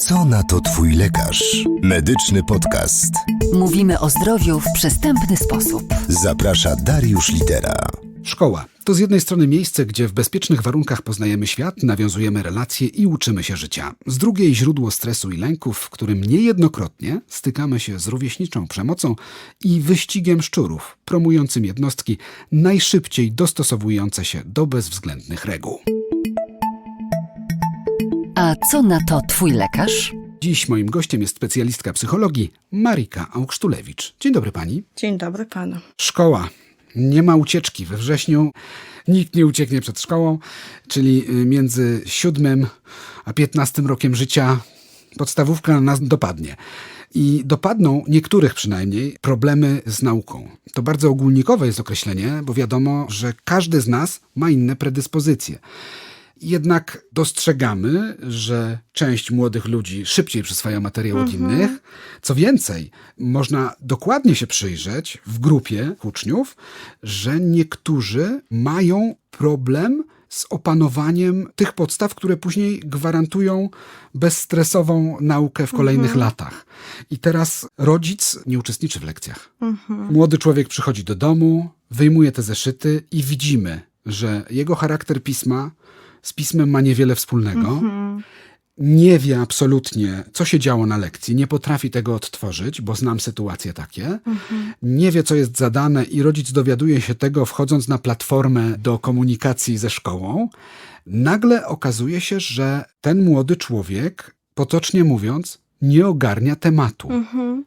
Co na to Twój lekarz? Medyczny podcast. Mówimy o zdrowiu w przystępny sposób. Zaprasza Dariusz Litera. Szkoła to z jednej strony miejsce, gdzie w bezpiecznych warunkach poznajemy świat, nawiązujemy relacje i uczymy się życia. Z drugiej źródło stresu i lęków, w którym niejednokrotnie stykamy się z rówieśniczą przemocą i wyścigiem szczurów, promującym jednostki najszybciej dostosowujące się do bezwzględnych reguł. A co na to Twój lekarz? Dziś moim gościem jest specjalistka psychologii Marika Augsztulewicz. Dzień dobry pani. Dzień dobry panu. Szkoła. Nie ma ucieczki. We wrześniu nikt nie ucieknie przed szkołą, czyli y, między siódmym a piętnastym rokiem życia podstawówka nas dopadnie. I dopadną niektórych przynajmniej problemy z nauką. To bardzo ogólnikowe jest określenie, bo wiadomo, że każdy z nas ma inne predyspozycje. Jednak dostrzegamy, że część młodych ludzi szybciej przyswaja materiał od innych. Co więcej, można dokładnie się przyjrzeć w grupie uczniów, że niektórzy mają problem z opanowaniem tych podstaw, które później gwarantują bezstresową naukę w kolejnych latach. I teraz rodzic nie uczestniczy w lekcjach. Młody człowiek przychodzi do domu, wyjmuje te zeszyty i widzimy, że jego charakter pisma z pismem ma niewiele wspólnego. Nie wie absolutnie, co się działo na lekcji, nie potrafi tego odtworzyć, bo znam sytuacje takie. Nie wie, co jest zadane, i rodzic dowiaduje się tego, wchodząc na platformę do komunikacji ze szkołą. Nagle okazuje się, że ten młody człowiek, potocznie mówiąc, nie ogarnia tematu.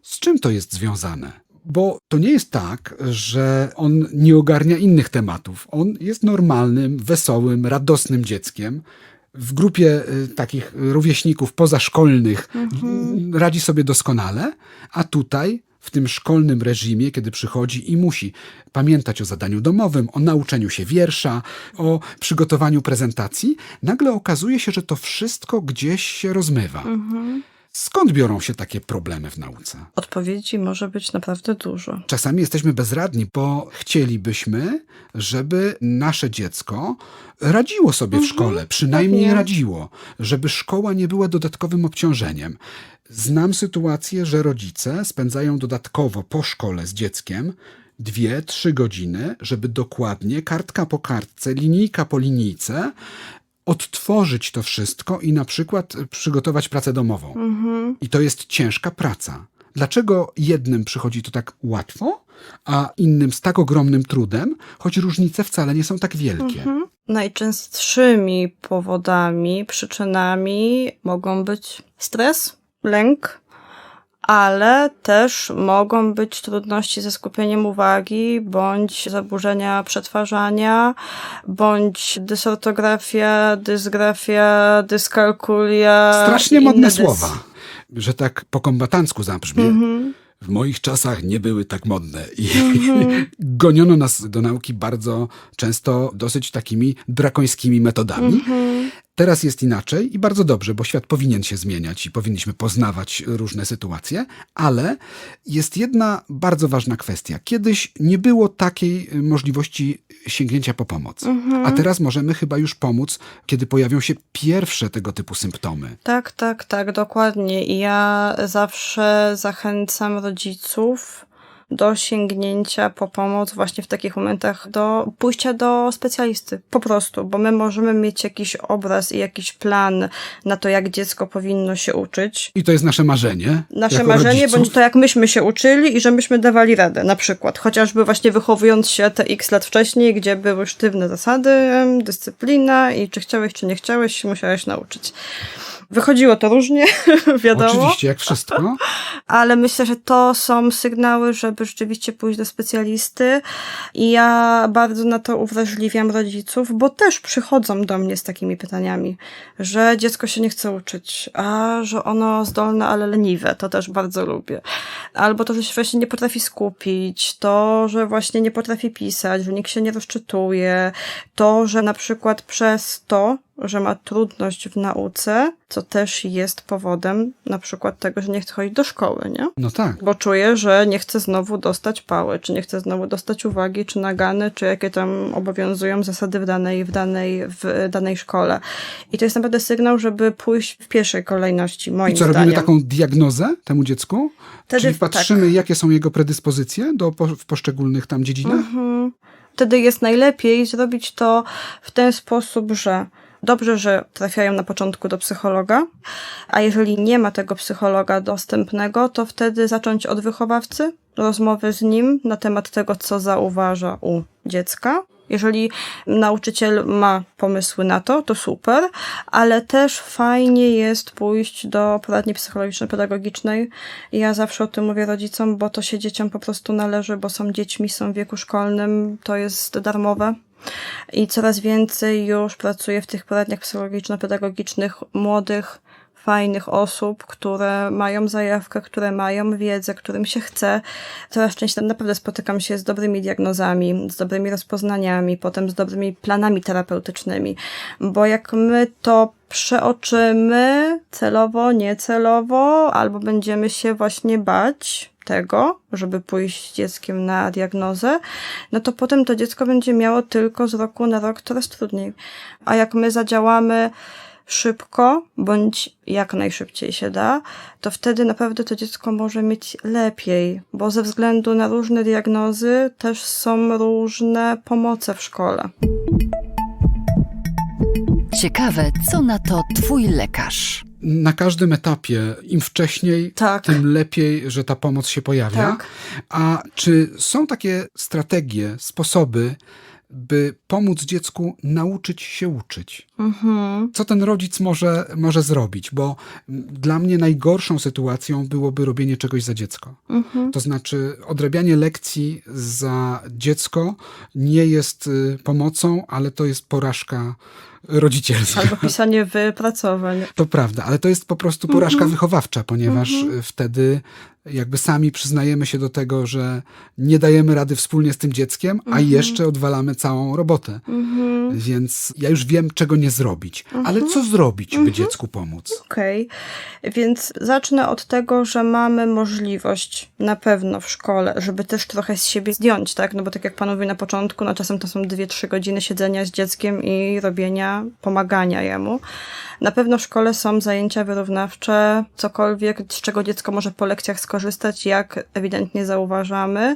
Z czym to jest związane? Bo to nie jest tak, że on nie ogarnia innych tematów. On jest normalnym, wesołym, radosnym dzieckiem. W grupie y, takich rówieśników pozaszkolnych y, radzi sobie doskonale, a tutaj w tym szkolnym reżimie, kiedy przychodzi i musi pamiętać o zadaniu domowym, o nauczeniu się wiersza, o przygotowaniu prezentacji, nagle okazuje się, że to wszystko gdzieś się rozmywa. Skąd biorą się takie problemy w nauce? Odpowiedzi może być naprawdę dużo. Czasami jesteśmy bezradni, bo chcielibyśmy, żeby nasze dziecko radziło sobie w szkole, przynajmniej pewnie. radziło, żeby szkoła nie była dodatkowym obciążeniem. Znam sytuację, że rodzice spędzają dodatkowo po szkole z dzieckiem dwie, trzy godziny, żeby dokładnie, kartka po kartce, linijka po linijce, odtworzyć to wszystko i na przykład przygotować pracę domową. I to jest ciężka praca. Dlaczego jednym przychodzi to tak łatwo, a innym z tak ogromnym trudem, choć różnice wcale nie są tak wielkie? Najczęstszymi powodami, przyczynami mogą być stres, lęk, ale też mogą być trudności ze skupieniem uwagi, bądź zaburzenia przetwarzania, bądź dysortografia, dysgrafia, dyskalkulia. Strasznie modne dys- słowa, że tak po kombatancku zabrzmie. W moich czasach nie były tak modne i goniono nas do nauki bardzo często dosyć takimi drakońskimi metodami. Teraz jest inaczej i bardzo dobrze, bo świat powinien się zmieniać i powinniśmy poznawać różne sytuacje, ale jest jedna bardzo ważna kwestia. Kiedyś nie było takiej y, możliwości sięgnięcia po pomoc, a teraz możemy chyba już pomóc, kiedy pojawią się pierwsze tego typu symptomy. Tak, tak, tak, dokładnie. I ja zawsze zachęcam rodziców do sięgnięcia po pomoc właśnie w takich momentach, do pójścia do specjalisty, po prostu, bo my możemy mieć jakiś obraz i jakiś plan na to, jak dziecko powinno się uczyć. I to jest nasze marzenie. Nasze marzenie, rodziców. bądź to jak myśmy się uczyli i że myśmy dawali radę, na przykład. Chociażby właśnie wychowując się te x lat wcześniej, gdzie były sztywne zasady, dyscyplina i czy chciałeś, czy nie chciałeś, musiałeś nauczyć. Wychodziło to różnie, wiadomo. Oczywiście, jak wszystko. Ale myślę, że to są sygnały, żeby rzeczywiście pójść do specjalisty. I ja bardzo na to uwrażliwiam rodziców, bo też przychodzą do mnie z takimi pytaniami, że dziecko się nie chce uczyć, a że ono zdolne, ale leniwe. To też bardzo lubię. Albo to, że się właśnie nie potrafi skupić, to, że właśnie nie potrafi pisać, że nikt się nie rozczytuje, to, że na przykład przez to, że ma trudność w nauce, co też jest powodem na przykład tego, że nie chce chodzić do szkoły, nie? No tak. Bo czuje, że nie chce znowu dostać pały, czy nie chce znowu dostać uwagi, czy nagany, czy jakie tam obowiązują zasady w danej, w danej, w danej szkole. I to jest naprawdę sygnał, żeby pójść w pierwszej kolejności, moim I co, zdaniem. robimy taką diagnozę temu dziecku? Wtedy Czyli tak. patrzymy, jakie są jego predyspozycje do, po, w poszczególnych tam dziedzinach? Mhm. Wtedy jest najlepiej zrobić to w ten sposób, że dobrze, że trafiają na początku do psychologa, a jeżeli nie ma tego psychologa dostępnego, to wtedy zacząć od wychowawcy, rozmowy z nim na temat tego, co zauważa u dziecka. Jeżeli nauczyciel ma pomysły na to, to super, ale też fajnie jest pójść do poradni psychologiczno-pedagogicznej. Ja zawsze o tym mówię rodzicom, bo to się dzieciom po prostu należy, bo są dziećmi, są w wieku szkolnym, to jest darmowe. I coraz więcej już pracuje w tych poradniach psychologiczno-pedagogicznych młodych, fajnych osób, które mają zajawkę, które mają wiedzę, którym się chce. Coraz częściej naprawdę spotykam się z dobrymi diagnozami, z dobrymi rozpoznaniami, potem z dobrymi planami terapeutycznymi, bo jak my to przeoczymy celowo, niecelowo, albo będziemy się właśnie bać tego, żeby pójść z dzieckiem na diagnozę, no to potem to dziecko będzie miało tylko z roku na rok coraz trudniej. A jak my zadziałamy szybko, bądź jak najszybciej się da, to wtedy naprawdę to dziecko może mieć lepiej, bo ze względu na różne diagnozy też są różne pomoce w szkole. Ciekawe, co na to twój lekarz? Na każdym etapie, im wcześniej, Tak. tym lepiej, że ta pomoc się pojawia. Tak. A czy są takie strategie, sposoby, by pomóc dziecku nauczyć się uczyć? Mhm. Co ten rodzic może, może zrobić? Bo dla mnie najgorszą sytuacją byłoby robienie czegoś za dziecko. Mhm. To znaczy, odrabianie lekcji za dziecko nie jest y, pomocą, ale to jest porażka rodzicielska. Albo pisanie wypracowań. To prawda, ale to jest po prostu porażka wychowawcza, ponieważ y, wtedy jakby sami przyznajemy się do tego, że nie dajemy rady wspólnie z tym dzieckiem, a jeszcze odwalamy całą robotę. Więc ja już wiem, czego nie zrobić. Ale co zrobić, by dziecku pomóc? Okej, więc zacznę od tego, że mamy możliwość na pewno w szkole, żeby też trochę z siebie zdjąć, tak? No bo tak jak pan mówił na początku, no czasem to są 2-3 godziny siedzenia z dzieckiem i robienia, pomagania jemu. Na pewno w szkole są zajęcia wyrównawcze, cokolwiek, z czego dziecko może po lekcjach skorzystać, jak ewidentnie zauważamy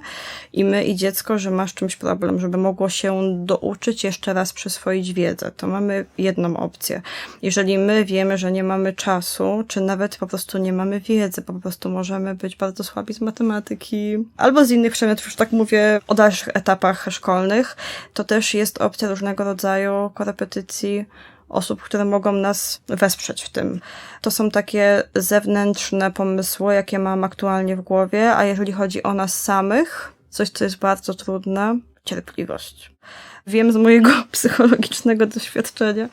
i my i dziecko, że masz czymś problem, żeby mogło się douczyć, jeszcze raz przyswoić wiedzę. To mamy jedną opcję. Jeżeli my wiemy, że nie mamy czasu, czy nawet po prostu nie mamy wiedzy, po prostu możemy być bardzo słabi z matematyki albo z innych przedmiotów, już tak mówię o dalszych etapach szkolnych, to też jest opcja różnego rodzaju korepetycji, osób, które mogą nas wesprzeć w tym. To są takie zewnętrzne pomysły, jakie mam aktualnie w głowie, a jeżeli chodzi o nas samych, coś, co jest bardzo trudne, cierpliwość. Wiem z mojego psychologicznego doświadczenia,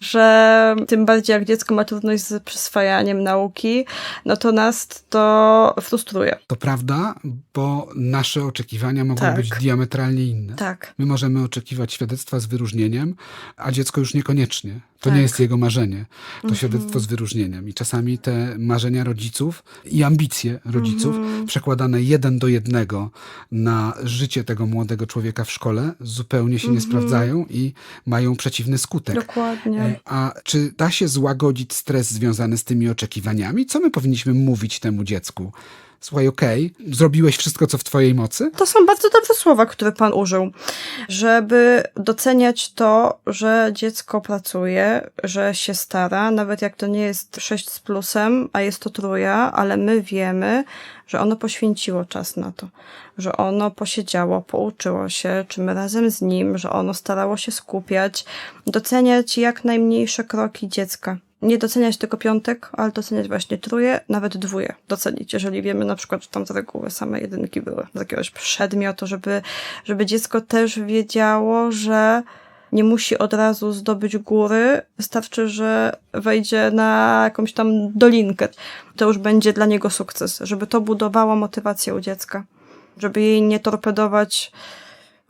że tym bardziej jak dziecko ma trudność z przyswajaniem nauki, no to nas to frustruje. To prawda, bo nasze oczekiwania mogą Tak. być diametralnie inne. Tak. My możemy oczekiwać świadectwa z wyróżnieniem, a dziecko już niekoniecznie. To Tak. nie jest jego marzenie, to Mhm. świadectwo z wyróżnieniem. I czasami te marzenia rodziców i ambicje rodziców, Mhm. przekładane jeden do jednego na życie tego młodego człowieka w szkole, zupełnie się nie Mhm. sprawdzają i mają przeciwny skutek. Dokładnie. E, A czy da się złagodzić stres związany z tymi oczekiwaniami? Co my powinniśmy mówić temu dziecku? Słuchaj, okej, zrobiłeś wszystko, co w twojej mocy? To są bardzo dobre słowa, które pan użył, żeby doceniać to, że dziecko pracuje, że się stara, nawet jak to nie jest 6 z plusem, a jest to trójka, ale my wiemy, że ono poświęciło czas na to, że ono posiedziało, pouczyło się, czy my razem z nim, że ono starało się skupiać, doceniać jak najmniejsze kroki dziecka. Nie doceniać tylko piątek, ale doceniać właśnie truje, nawet dwóje docenić, jeżeli wiemy na przykład, że tam z reguły same jedynki były z jakiegoś przedmiotu, żeby, żeby dziecko też wiedziało, że nie musi od razu zdobyć góry, wystarczy, że wejdzie na jakąś tam dolinkę. To już będzie dla niego sukces, żeby to budowało motywację u dziecka, żeby jej nie torpedować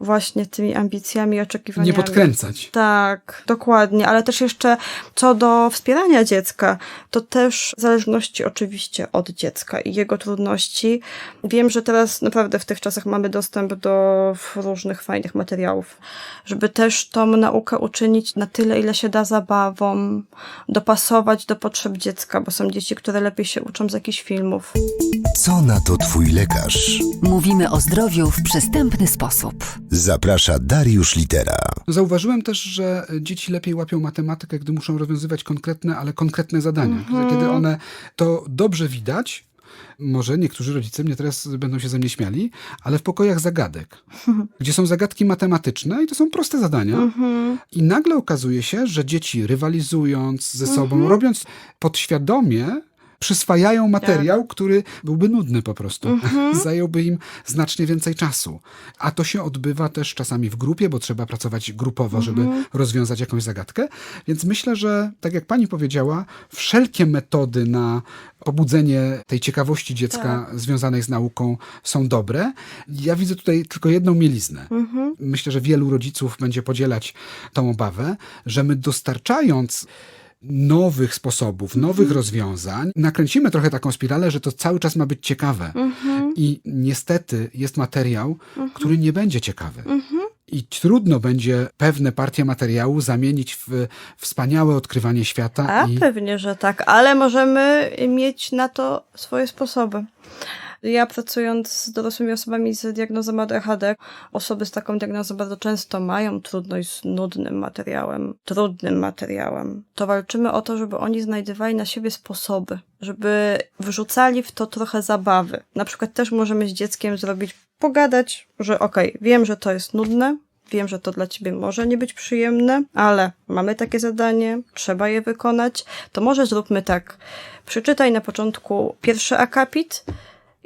właśnie tymi ambicjami i oczekiwaniami. Nie podkręcać. Tak, dokładnie, ale też jeszcze co do wspierania dziecka, to też w zależności oczywiście od dziecka i jego trudności. Wiem, że teraz naprawdę w tych czasach mamy dostęp do różnych fajnych materiałów, żeby też tą naukę uczynić na tyle, ile się da zabawą, dopasować do potrzeb dziecka, bo są dzieci, które lepiej się uczą z jakichś filmów. Co na to Twój lekarz? Mówimy o zdrowiu w przystępny sposób. Zaprasza Dariusz Litera. Zauważyłem też, że dzieci lepiej łapią matematykę, gdy muszą rozwiązywać konkretne, ale konkretne zadania. Kiedy one to dobrze widać, może niektórzy rodzice mnie teraz będą się ze mnie śmiali, ale w pokojach zagadek, gdzie są zagadki matematyczne i to są proste zadania. I nagle okazuje się, że dzieci rywalizując ze sobą, robiąc podświadomie, przyswajają materiał, który byłby nudny po prostu. Zająłby im znacznie więcej czasu. A to się odbywa też czasami w grupie, bo trzeba pracować grupowo, żeby rozwiązać jakąś zagadkę. Więc myślę, że tak jak pani powiedziała, wszelkie metody na pobudzenie tej ciekawości dziecka związanej z nauką są dobre. Ja widzę tutaj tylko jedną mieliznę. Myślę, że wielu rodziców będzie podzielać tą obawę, że my dostarczając nowych sposobów, nowych rozwiązań, nakręcimy trochę taką spiralę, że to cały czas ma być ciekawe. I niestety jest materiał, który nie będzie ciekawy. I trudno będzie pewne partie materiału zamienić w wspaniałe odkrywanie świata. A i... pewnie, że tak, ale możemy mieć na to swoje sposoby. Ja pracując z dorosłymi osobami z diagnozą ADHD, osoby z taką diagnozą bardzo często mają trudność z nudnym materiałem, trudnym materiałem. To walczymy o to, żeby oni znajdywali na siebie sposoby, żeby wrzucali w to trochę zabawy. Na przykład też możemy z dzieckiem zrobić, pogadać, że okej, okay, wiem, że to jest nudne, Wiem, że to dla ciebie może nie być przyjemne, ale mamy takie zadanie, trzeba je wykonać. To może zróbmy tak. Przeczytaj na początku pierwszy akapit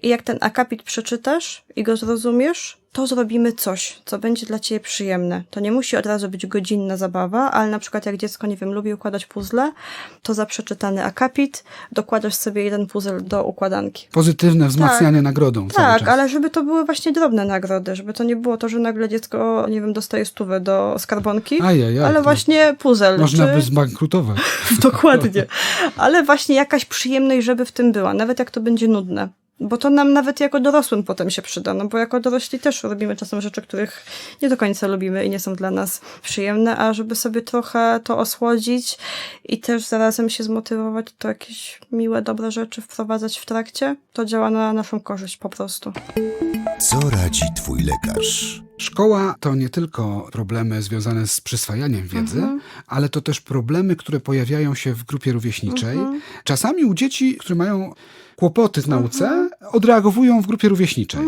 i jak ten akapit przeczytasz i go zrozumiesz, to zrobimy coś, co będzie dla ciebie przyjemne. To nie musi od razu być godzinna zabawa, ale na przykład jak dziecko, nie wiem, lubi układać puzzle, to za przeczytany akapit dokładasz sobie jeden puzzle do układanki. Pozytywne wzmacnianie nagrodą. cały Tak, ale żeby to były właśnie drobne nagrody, żeby to nie było to, że nagle dziecko, nie wiem, dostaje stówę do skarbonki, Ajajaj, ale właśnie puzzle. Można czy... by zbankrutować. Dokładnie. Ale właśnie jakaś przyjemność, żeby w tym była, nawet jak to będzie nudne. Bo to nam nawet jako dorosłym potem się przyda, no bo jako dorośli też robimy czasem rzeczy, których nie do końca lubimy i nie są dla nas przyjemne, a żeby sobie trochę to osłodzić i też zarazem się zmotywować, to jakieś miłe, dobre rzeczy wprowadzać w trakcie, to działa na naszą korzyść po prostu. Co radzi Twój lekarz? Szkoła to nie tylko problemy związane z przyswajaniem wiedzy, Mhm. ale to też problemy, które pojawiają się w grupie rówieśniczej. Czasami u dzieci, które mają kłopoty w nauce, odreagowują w grupie rówieśniczej.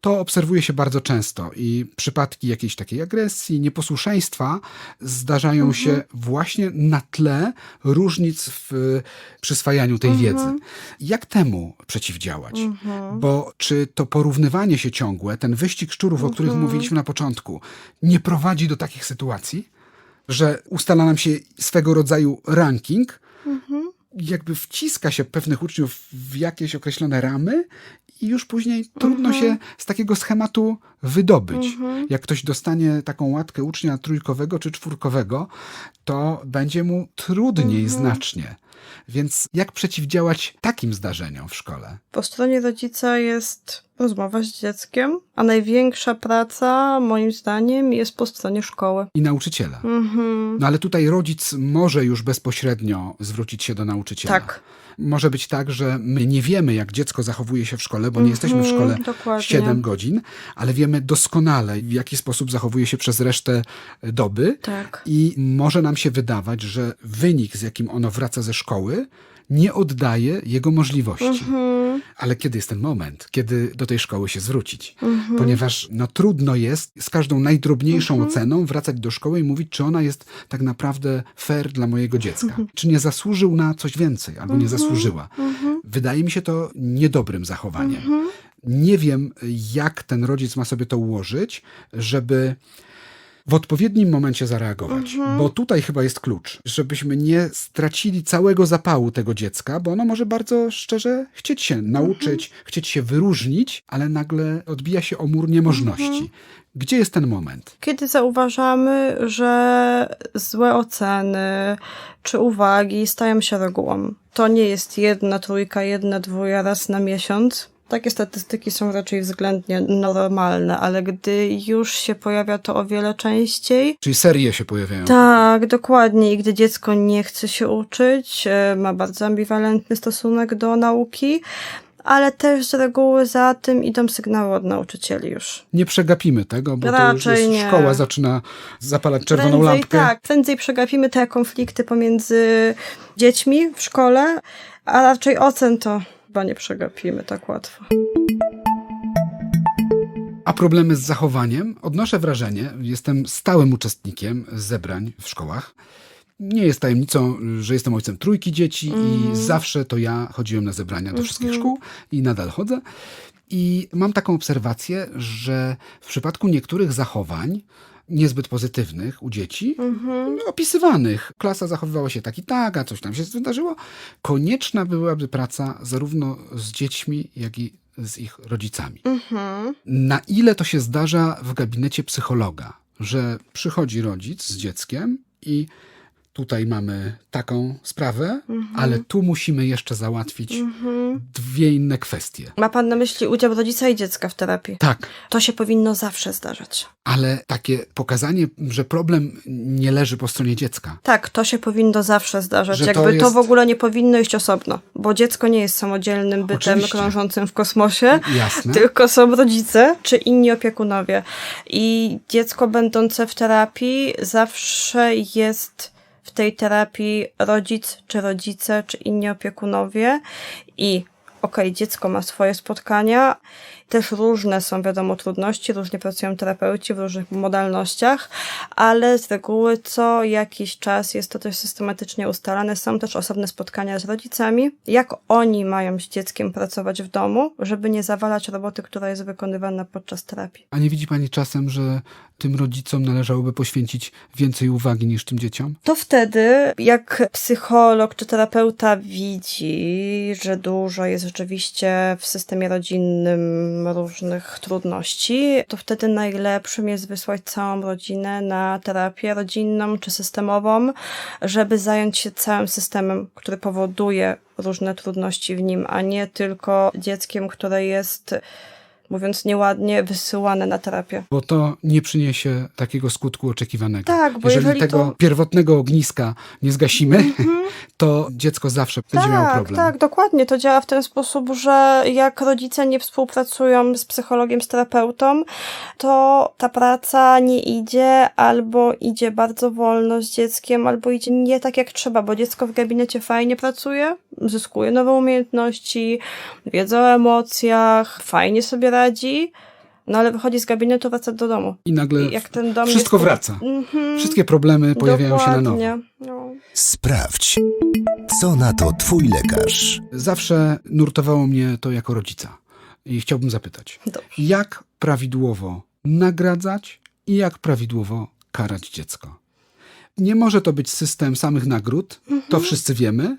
To obserwuje się bardzo często i przypadki jakiejś takiej agresji, nieposłuszeństwa zdarzają się właśnie na tle różnic w przyswajaniu tej wiedzy. Jak temu przeciwdziałać? Bo czy to porównywanie się ciągłe, ten wyścig szczurów, o których mówiliśmy na początku, nie prowadzi do takich sytuacji, że ustala nam się swego rodzaju ranking, jakby wciska się pewnych uczniów w jakieś określone ramy i już później trudno się z takiego schematu wydobyć. Jak ktoś dostanie taką łatkę ucznia trójkowego czy czwórkowego, to będzie mu trudniej znacznie. Więc jak przeciwdziałać takim zdarzeniom w szkole? Po stronie rodzica jest rozmowa z dzieckiem, a największa praca, moim zdaniem, jest po stronie szkoły. I nauczyciela. Mhm. No ale tutaj rodzic może już bezpośrednio zwrócić się do nauczyciela. Tak. Może być tak, że my nie wiemy, jak dziecko zachowuje się w szkole, bo nie jesteśmy w szkole Mhm, dokładnie. 7 godzin, ale wiemy doskonale, w jaki sposób zachowuje się przez resztę doby. Tak. I może nam się wydawać, że wynik, z jakim ono wraca ze szkoły, nie oddaje jego możliwości. Mhm. Ale kiedy jest ten moment, kiedy do tej szkoły się zwrócić? Mhm. Ponieważ no, trudno jest z każdą najdrobniejszą oceną wracać do szkoły i mówić, czy ona jest tak naprawdę fair dla mojego dziecka. Czy nie zasłużył na coś więcej, albo nie zasłużyła. Wydaje mi się to niedobrym zachowaniem. Nie wiem, jak ten rodzic ma sobie to ułożyć, żeby w odpowiednim momencie zareagować. Bo tutaj chyba jest klucz, żebyśmy nie stracili całego zapału tego dziecka, bo ono może bardzo szczerze chcieć się nauczyć, chcieć się wyróżnić, ale nagle odbija się o mur niemożności. Gdzie jest ten moment? Kiedy zauważamy, że złe oceny czy uwagi stają się regułą. To nie jest jedna trójka, jedna dwójka raz na miesiąc. Takie statystyki są raczej względnie normalne, ale gdy już się pojawia to o wiele częściej, Czyli serie się pojawiają. tak, dokładnie. I gdy dziecko nie chce się uczyć, e, ma bardzo ambiwalentny stosunek do nauki, ale też z reguły za tym idą sygnały od nauczycieli już. Nie przegapimy tego, bo to już Raczej jest, szkoła zaczyna zapalać czerwoną prędzej, lampkę. Tak, prędzej przegapimy te konflikty pomiędzy dziećmi w szkole, a raczej ocen to chyba nie przegapimy tak łatwo. A problemy z zachowaniem? Odnoszę wrażenie, jestem stałym uczestnikiem zebrań w szkołach. Nie jest tajemnicą, że jestem ojcem trójki dzieci i zawsze to ja chodziłem na zebrania do wszystkich szkół i nadal chodzę. I mam taką obserwację, że w przypadku niektórych zachowań, niezbyt pozytywnych u dzieci, opisywanych, klasa zachowywała się tak i tak, a coś tam się wydarzyło, konieczna byłaby praca zarówno z dziećmi, jak i z ich rodzicami. Na ile to się zdarza w gabinecie psychologa, że przychodzi rodzic z dzieckiem i tutaj mamy taką sprawę, ale tu musimy jeszcze załatwić dwie inne kwestie. Ma pan na myśli udział rodzica i dziecka w terapii? Tak, To się powinno zawsze zdarzać. ale takie pokazanie, że problem nie leży po stronie dziecka. Tak, to się powinno zawsze zdarzać. Że to Jakby to, jest- w ogóle nie powinno iść osobno, bo dziecko nie jest samodzielnym bytem Oczywiście. krążącym w kosmosie. Jasne. Tylko są rodzice czy inni opiekunowie. I dziecko będące w terapii zawsze jest w tej terapii rodzic, czy rodzice, czy inni opiekunowie. I okej, dziecko ma swoje spotkania. Też różne są, wiadomo, trudności, różnie pracują terapeuci w różnych modalnościach, ale z reguły co jakiś czas jest to też systematycznie ustalane. Są też osobne spotkania z rodzicami, jak oni mają z dzieckiem pracować w domu, żeby nie zawalać roboty, która jest wykonywana podczas terapii. A nie widzi pani czasem, że tym rodzicom należałoby poświęcić więcej uwagi niż tym dzieciom? To wtedy, jak psycholog czy terapeuta widzi, że dużo jest rzeczywiście w systemie rodzinnym różnych trudności, to wtedy najlepszym jest wysłać całą rodzinę na terapię rodzinną czy systemową, żeby zająć się całym systemem, który powoduje różne trudności w nim, a nie tylko dzieckiem, które jest, mówiąc nieładnie, wysyłane na terapię. Bo to nie przyniesie takiego skutku oczekiwanego. Tak, bo jeżeli, jeżeli tego to- pierwotnego ogniska nie zgasimy, to dziecko zawsze będzie miało problem. Tak, dokładnie. To działa w ten sposób, że jak rodzice nie współpracują z psychologiem, z terapeutą, to ta praca nie idzie, albo idzie bardzo wolno z dzieckiem, albo idzie nie tak jak trzeba, bo dziecko w gabinecie fajnie pracuje, zyskuje nowe umiejętności, wiedzę o emocjach, fajnie sobie radzi, no ale wychodzi z gabinetu, wraca do domu. I nagle I jak ten dom wszystko jest... wraca. Mhm, Wszystkie problemy pojawiają się na nowo. dokładnie. No. Sprawdź, co na to Twój lekarz. Zawsze nurtowało mnie to jako rodzica. I chciałbym zapytać, Dobrze. jak prawidłowo nagradzać i jak prawidłowo karać dziecko? Nie może to być system samych nagród, to wszyscy wiemy.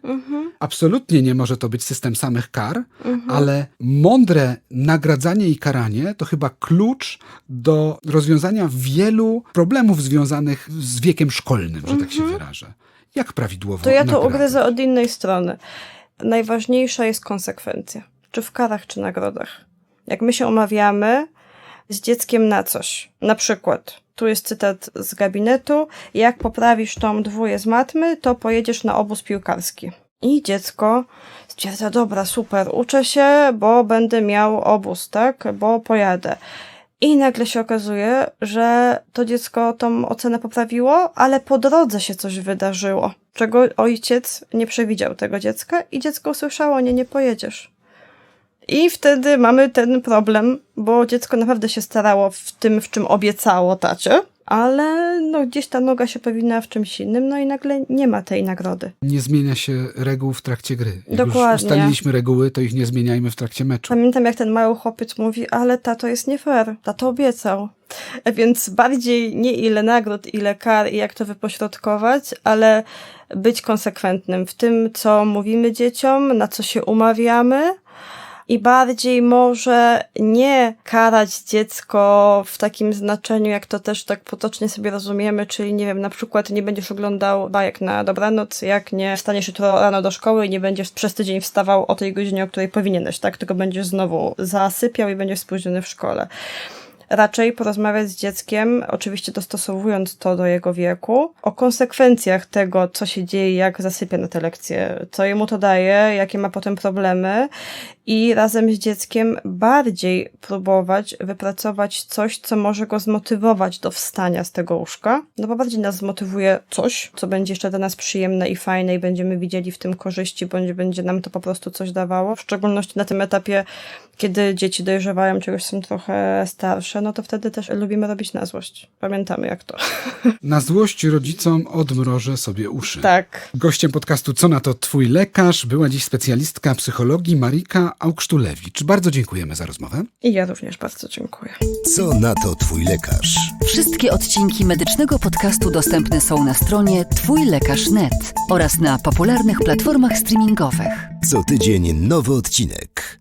Absolutnie nie może to być system samych kar, ale mądre nagradzanie i karanie to chyba klucz do rozwiązania wielu problemów związanych z wiekiem szkolnym, że tak się wyrażę. Jak prawidłowo To ja to nagradzać? ugryzę od innej strony. Najważniejsza jest konsekwencja. Czy w karach, czy nagrodach. Jak my się omawiamy z dzieckiem na coś, na przykład, tu jest cytat z gabinetu, jak poprawisz tą dwóję z matmy, to pojedziesz na obóz piłkarski. I dziecko stwierdza, dobra, super, uczę się, bo będę miał obóz, tak, bo pojadę. I nagle się okazuje, że to dziecko tą ocenę poprawiło, ale po drodze się coś wydarzyło, czego ojciec nie przewidział tego dziecka i dziecko usłyszało, nie, nie pojedziesz. I wtedy mamy ten problem, bo dziecko naprawdę się starało w tym, w czym obiecało tacie, ale no, gdzieś ta noga się powinna w czymś innym, no i nagle nie ma tej nagrody. Nie zmienia się reguł w trakcie gry. Jak Dokładnie. już ustaliliśmy reguły, to ich nie zmieniajmy w trakcie meczu. Pamiętam, jak ten mały chłopiec mówi, ale tato jest nie fair, tato obiecał. Więc bardziej nie ile nagród, ile kar i jak to wypośrodkować, ale być konsekwentnym w tym, co mówimy dzieciom, na co się umawiamy. I bardziej może nie karać dziecko w takim znaczeniu, jak to też tak potocznie sobie rozumiemy, czyli nie wiem, na przykład nie będziesz oglądał bajek na dobranoc, jak nie wstaniesz jutro rano do szkoły i nie będziesz przez tydzień wstawał o tej godzinie, o której powinieneś, tak? Tylko będziesz znowu zasypiał i będziesz spóźniony w szkole raczej porozmawiać z dzieckiem, oczywiście dostosowując to do jego wieku, o konsekwencjach tego, co się dzieje, jak zasypia na te lekcje, co jemu to daje, jakie ma potem problemy i razem z dzieckiem bardziej próbować wypracować coś, co może go zmotywować do wstania z tego łóżka, no bo bardziej nas zmotywuje coś, co będzie jeszcze dla nas przyjemne i fajne i będziemy widzieli w tym korzyści, bądź będzie nam to po prostu coś dawało, w szczególności na tym etapie, kiedy dzieci dojrzewają, czegoś są trochę starsze, no to wtedy też lubimy robić na złość. Pamiętamy jak to. Na złość rodzicom odmrożę sobie uszy. tak. Gościem podcastu Co na to Twój lekarz była dziś specjalistka psychologii Marika Augsztulewicz. Bardzo dziękujemy za rozmowę. I ja również bardzo dziękuję. Co na to Twój lekarz? Wszystkie odcinki medycznego podcastu dostępne są na stronie twójlekarz.net oraz na popularnych platformach streamingowych. Co tydzień nowy odcinek.